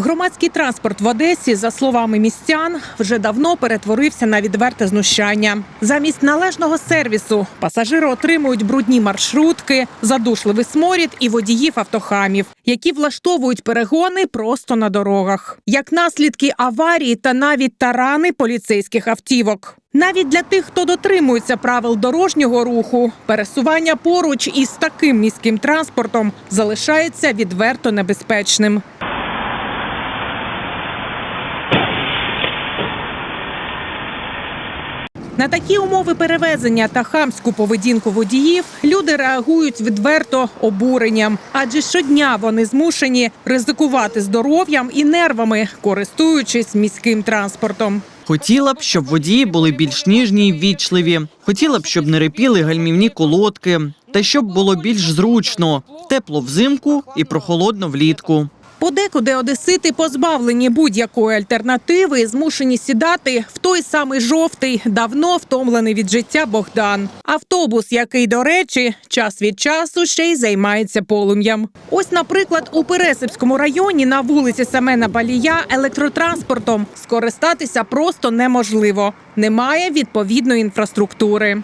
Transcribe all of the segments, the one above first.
Громадський транспорт в Одесі, за словами містян, вже давно перетворився на відверте знущання. Замість належного сервісу пасажири отримують брудні маршрутки, задушливий сморід і водіїв автохамів, які влаштовують перегони просто на дорогах. Як наслідки аварії та навіть тарани поліцейських автівок. Навіть для тих, хто дотримується правил дорожнього руху, пересування поруч із таким міським транспортом залишається відверто небезпечним. На такі умови перевезення та хамську поведінку водіїв люди реагують відверто обуренням, адже щодня вони змушені ризикувати здоров'ям і нервами, користуючись міським транспортом. Хотіла б, щоб водії були більш ніжні і ввічливі. Хотіла б, щоб не репіли гальмівні колодки, та щоб було більш зручно, тепло взимку і прохолодно влітку. Подекуди одесити позбавлені будь-якої альтернативи, змушені сідати в той самий жовтий, давно втомлений від життя Богдан. Автобус, який, до речі, час від часу ще й займається полум'ям. Ось, наприклад, у Пересипському районі на вулиці Семена Балія електротранспортом скористатися просто неможливо. Немає відповідної інфраструктури.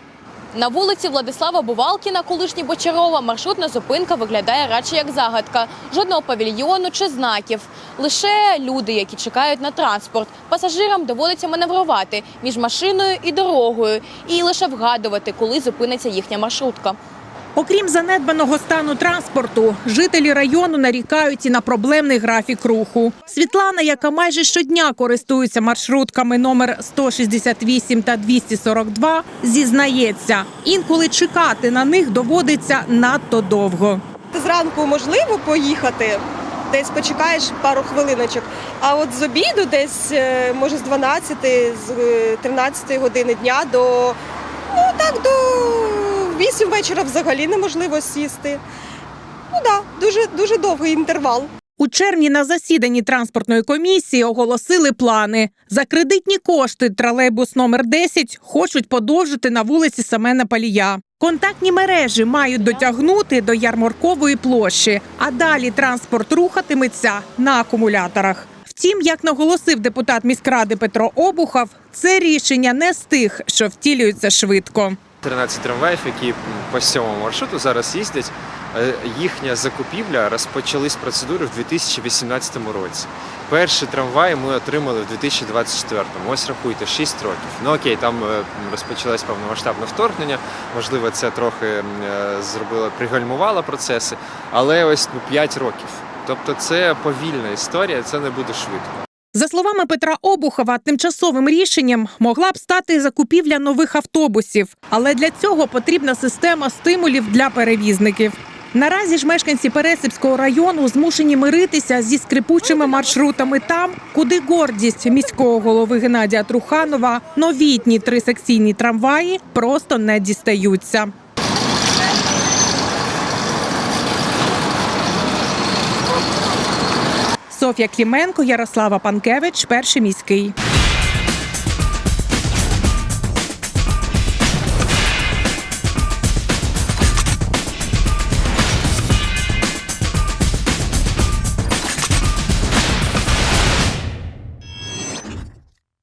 На вулиці Владислава Бувалкіна, колишні Бочарова, маршрутна зупинка виглядає радше як загадка. Жодного павільйону чи знаків. Лише люди, які чекають на транспорт. Пасажирам доводиться маневрувати між машиною і дорогою, і лише вгадувати, коли зупиниться їхня маршрутка. Окрім занедбаного стану транспорту, жителі району нарікають і на проблемний графік руху. Світлана, яка майже щодня користується маршрутками номер 168 та 242, зізнається, інколи чекати на них доводиться надто довго. Зранку можливо поїхати, десь почекаєш пару хвилиночок. А от з обіду, десь е, може з 12, з е, 13 години дня до ну так до 8 вечора взагалі неможливо сісти. Ну да, дуже дуже довгий інтервал. У червні на засіданні транспортної комісії оголосили плани. За кредитні кошти тролейбус номер 10 хочуть подовжити на вулиці Семена Палія. Контактні мережі мають дотягнути до ярмаркової площі, а далі транспорт рухатиметься на акумуляторах. Втім, як наголосив депутат міськради Петро Обухов, це рішення не з тих, що втілюються швидко. 13 трамваїв, які по сьомому маршруту зараз їздять. е, Їхня закупівля розпочались процедури в 2018 році. Перші трамваї ми отримали в 2024-му. Ось рахуйте, 6 років. Ну окей, там е, розпочалось повномасштабне вторгнення. Можливо, це трохи е, зробило, пригальмувало процеси, але ось ну, 5 років. Тобто це повільна історія, це не буде швидко. За словами Петра Обухова, тимчасовим рішенням могла б стати закупівля нових автобусів, але для цього потрібна система стимулів для перевізників. Наразі ж мешканці Пересипського району змушені миритися зі скрипучими маршрутами там, куди гордість міського голови Геннадія Труханова новітні трисекційні трамваї просто не дістаються. Софія Кліменко, Ярослава Панкевич, перший міський.